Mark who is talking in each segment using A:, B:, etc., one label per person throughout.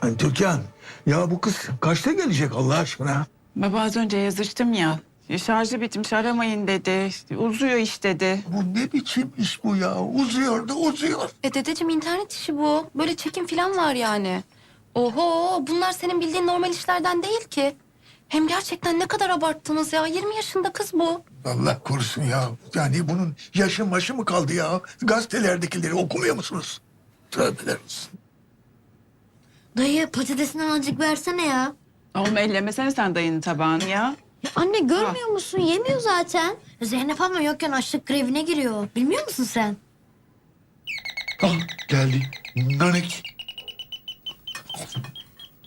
A: Hani Türkan ya bu kız kaçta gelecek Allah aşkına?
B: Baba az önce yazıştım ya. Şarjı bitmiş aramayın dedi. Uzuyor iş dedi.
A: Bu ne biçim iş bu ya? Uzuyor da uzuyor.
C: E dedeciğim internet işi bu. Böyle çekim falan var yani. Oho bunlar senin bildiğin normal işlerden değil ki. Hem gerçekten ne kadar abarttınız ya. 20 yaşında kız bu.
A: Allah korusun ya. Yani bunun yaşı maşı mı kaldı ya? Gazetelerdekileri okumuyor musunuz? Tövbeler olsun.
D: Dayı patatesinden azıcık versene ya.
B: Oğlum ellemesene sen dayının tabağını ya.
D: Ya anne görmüyor musun? Yemiyor zaten. Zeynep abla yokken açlık grevine giriyor. Bilmiyor musun sen?
A: Ah geldi. Nanik.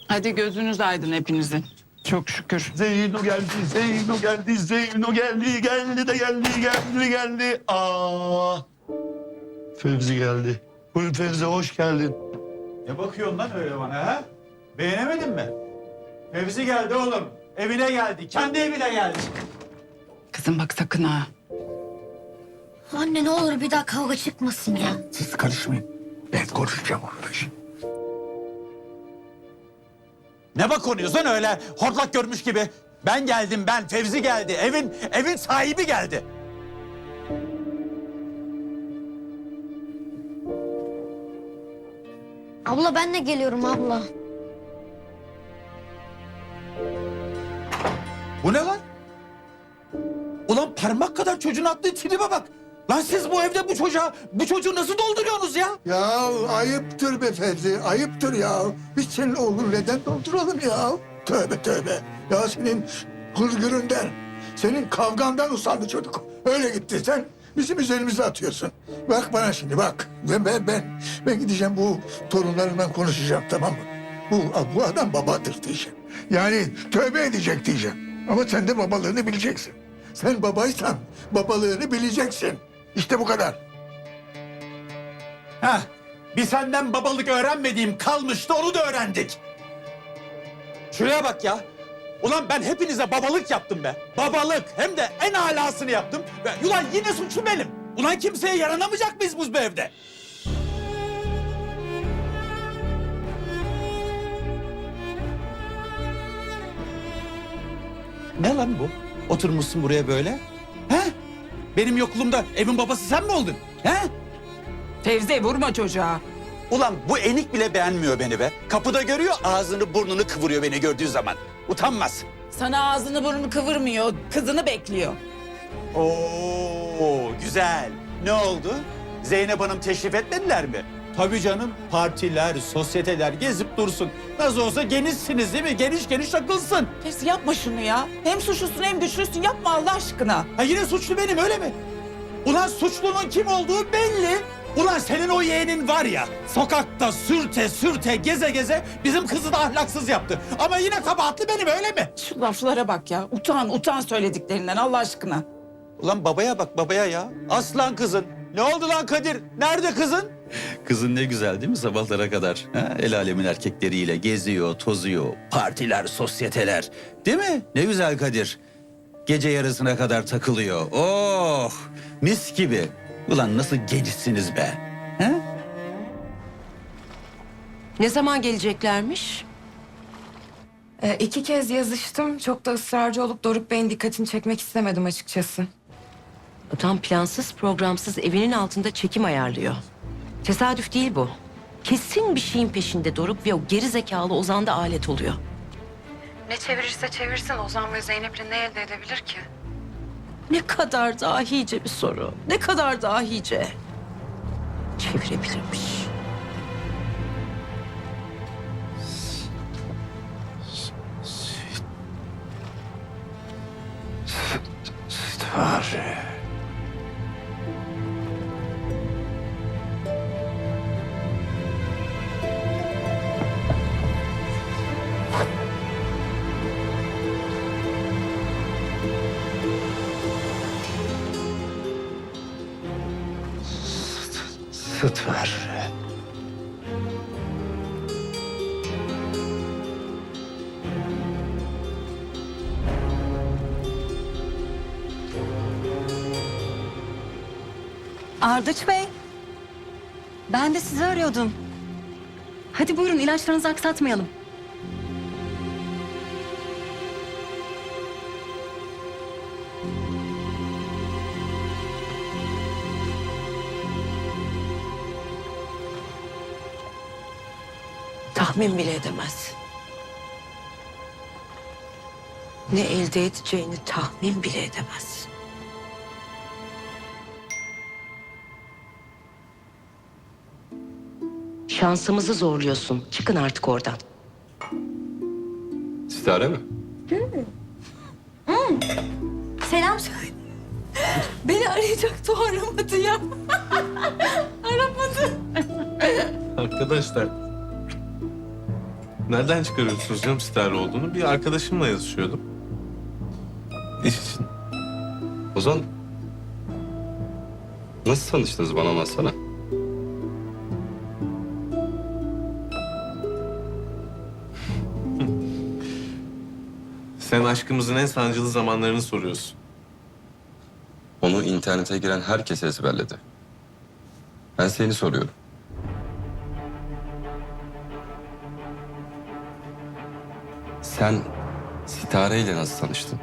B: Hadi gözünüz aydın hepinizin. Çok şükür.
E: Zeyno geldi, Zeyno geldi, Zeyno geldi, geldi de geldi, geldi geldi. Aa, Fevzi geldi. Buyur Fevzi, hoş geldin.
F: Ne bakıyorsun lan öyle bana ha? Beğenemedin mi? Fevzi geldi oğlum. Evine geldi. Kendi evine geldi.
B: Kızım bak sakın ha.
D: Anne ne olur bir daha kavga çıkmasın ya.
A: Siz karışmayın. Ben konuşacağım onunla şimdi.
F: Ne bakıyorsun lan öyle hortlak görmüş gibi? Ben geldim ben. Fevzi geldi. Evin evin sahibi geldi.
D: Abla ben de geliyorum abla.
F: Bu ne lan? Ulan parmak kadar çocuğun attığı tribe bak. Lan siz bu evde bu çocuğa, bu çocuğu nasıl dolduruyorsunuz ya?
A: Ya ayıptır be Fevzi, ayıptır ya. Biz senin oğlun neden dolduralım ya? Tövbe tövbe. Ya senin hırgüründen, senin kavgandan usandı çocuk. Öyle gitti sen bizim üzerimize atıyorsun. Bak bana şimdi bak. Ben, ben, ben, ben gideceğim bu torunlarımla konuşacağım tamam mı? Bu, bu adam babadır diyeceğim. Yani tövbe edecek diyeceğim. Ama sen de babalığını bileceksin. Sen babaysan babalığını bileceksin. İşte bu kadar.
F: Heh, bir senden babalık öğrenmediğim kalmıştı onu da öğrendik. Şuraya bak ya. Ulan ben hepinize babalık yaptım be. Babalık hem de en alasını yaptım. Ve ulan yine suçlu benim. Ulan kimseye yaranamayacak mıyız biz bu evde? Ne lan bu? Oturmuşsun buraya böyle. He? Benim yokluğumda evin babası sen mi oldun? He?
B: Fevzi vurma çocuğa.
F: Ulan bu enik bile beğenmiyor beni be. Kapıda görüyor ağzını burnunu kıvırıyor beni gördüğü zaman. Utanmaz.
B: Sana ağzını burnunu kıvırmıyor. Kızını bekliyor.
F: Oo güzel. Ne oldu? Zeynep Hanım teşrif etmediler mi? Tabii canım. Partiler, sosyeteler gezip dursun. Nasıl olsa genişsiniz değil mi? Geniş geniş takılsın.
B: Fevzi yapma şunu ya. Hem suçlusun hem güçlüsün. Yapma Allah aşkına.
F: Ha yine suçlu benim öyle mi? Ulan suçlunun kim olduğu belli. Ulan senin o yeğenin var ya sokakta sürte sürte geze geze bizim kızı da ahlaksız yaptı. Ama yine kabahatli benim öyle mi?
B: Şu laflara bak ya. Utan utan söylediklerinden Allah aşkına.
F: Ulan babaya bak babaya ya. Aslan kızın. Ne oldu lan Kadir? Nerede kızın?
G: Kızın ne güzel değil mi sabahlara kadar? Ha? El alemin erkekleriyle geziyor, tozuyor. Partiler, sosyeteler. Değil mi? Ne güzel Kadir. Gece yarısına kadar takılıyor. Oh! Mis gibi. Ulan nasıl gençsiniz be? Ha?
H: Ne zaman geleceklermiş?
I: Ee, iki kez yazıştım. Çok da ısrarcı olup Doruk Bey'in dikkatini çekmek istemedim açıkçası.
H: Tam plansız programsız evinin altında çekim ayarlıyor. Tesadüf değil bu. Kesin bir şeyin peşinde Doruk ve o geri zekalı Ozan da alet oluyor.
I: Ne çevirirse çevirsin Ozan ve Zeynep'le ne elde edebilir ki?
H: Ne kadar dahice bir soru. Ne kadar dahice. Çevirebilirmiş.
A: Süt ver.
J: Ardıç Bey. Ben de sizi arıyordum.
H: Hadi buyurun ilaçlarınızı aksatmayalım. Tahmin bile edemez. Ne elde edeceğini tahmin bile edemez. Şansımızı zorluyorsun. Çıkın artık oradan.
J: Sitare mi?
D: Selam söyle.
B: Beni arayacaktı o aramadı ya. aramadı.
K: Arkadaşlar. Nereden çıkarıyorsunuz canım star olduğunu? Bir arkadaşımla yazışıyordum. İş için.
J: Ozan. Nasıl tanıştınız bana anlatsana.
K: Sen aşkımızın en sancılı zamanlarını soruyorsun.
J: Onu internete giren herkes ezberledi. Ben seni soruyorum. Sen Sitare ile nasıl tanıştın?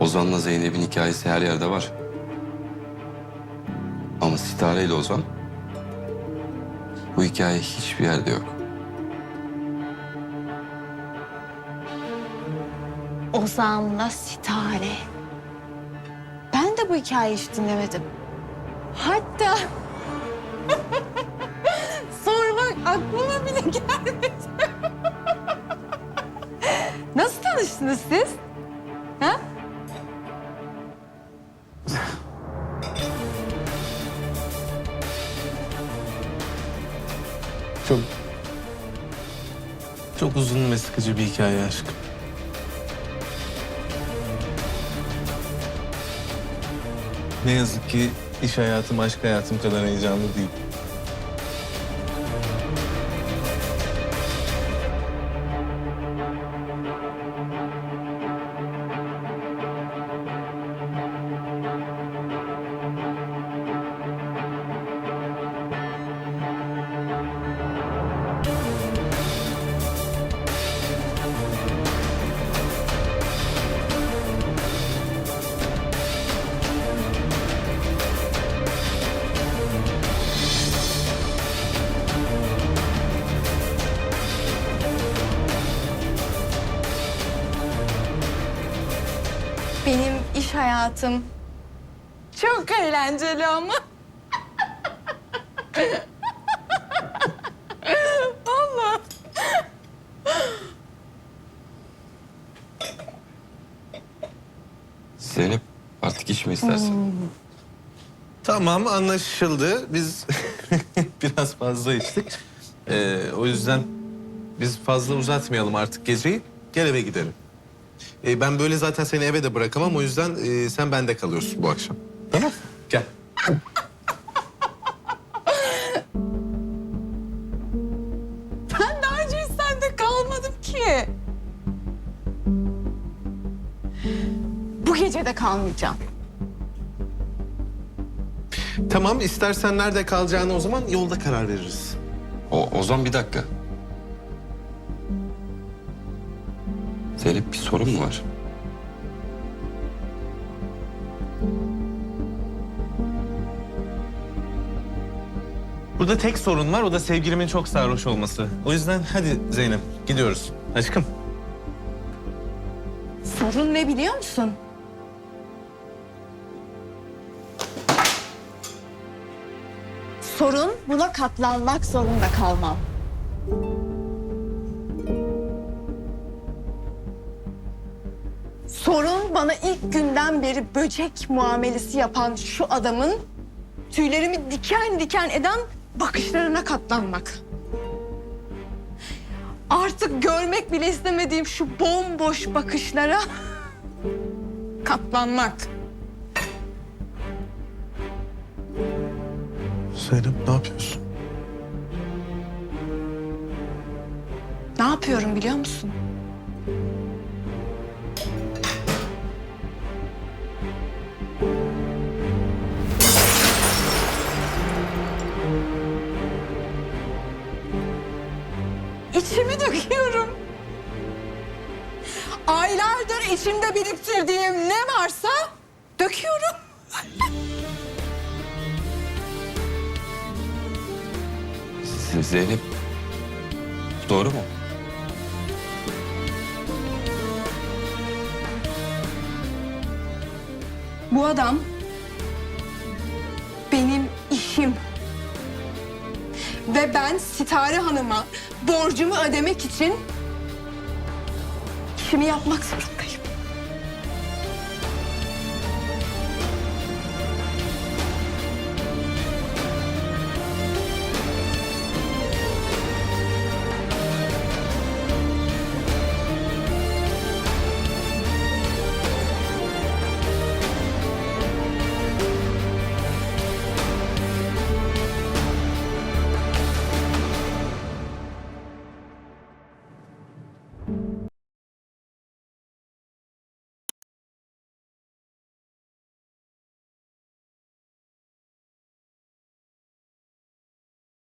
J: Ozan'la Zeynep'in hikayesi her yerde var. Ama Sitare ile Ozan bu hikaye hiçbir yerde yok.
B: Ozan'la Sitare. Ben de bu hikayeyi hiç dinlemedim. Hatta sormak aklıma bile gelmedi. Nasıl tanıştınız siz? Ha?
K: Çok... Çok uzun ve sıkıcı bir hikaye aşk. Ne yazık ki iş hayatım aşk hayatım kadar heyecanlı değil.
B: Hayatım çok eğlenceli ama. Allah.
J: Zeynep artık içme istersen.
K: Tamam anlaşıldı. Biz biraz fazla içtik. Ee, o yüzden biz fazla uzatmayalım artık geceyi. Gel eve gidelim. Ee, ben böyle zaten seni eve de bırakamam. O yüzden e, sen bende kalıyorsun bu akşam. Tamam. Gel.
B: Ben daha önce hiç sende kalmadım ki. Bu gece de kalmayacağım.
K: Tamam istersen nerede kalacağını o zaman yolda karar veririz.
J: O Ozan bir dakika. Zeynep bir sorun mu var?
K: Burada tek sorun var o da sevgilimin çok sarhoş olması. O yüzden hadi Zeynep gidiyoruz. Aşkım.
B: Sorun ne biliyor musun? Sorun buna katlanmak zorunda kalmam. Sorun bana ilk günden beri böcek muamelesi yapan şu adamın tüylerimi diken diken eden bakışlarına katlanmak. Artık görmek bile istemediğim şu bomboş bakışlara katlanmak.
K: Zeynep ne yapıyorsun?
B: Ne yapıyorum biliyor musun? İçimi döküyorum. Aylardır içimde biriktirdiğim ne varsa döküyorum.
J: Z- Zeynep doğru mu?
B: Bu adam Ve ben Sitare Hanım'a borcumu ödemek için işimi yapmak zorundayım.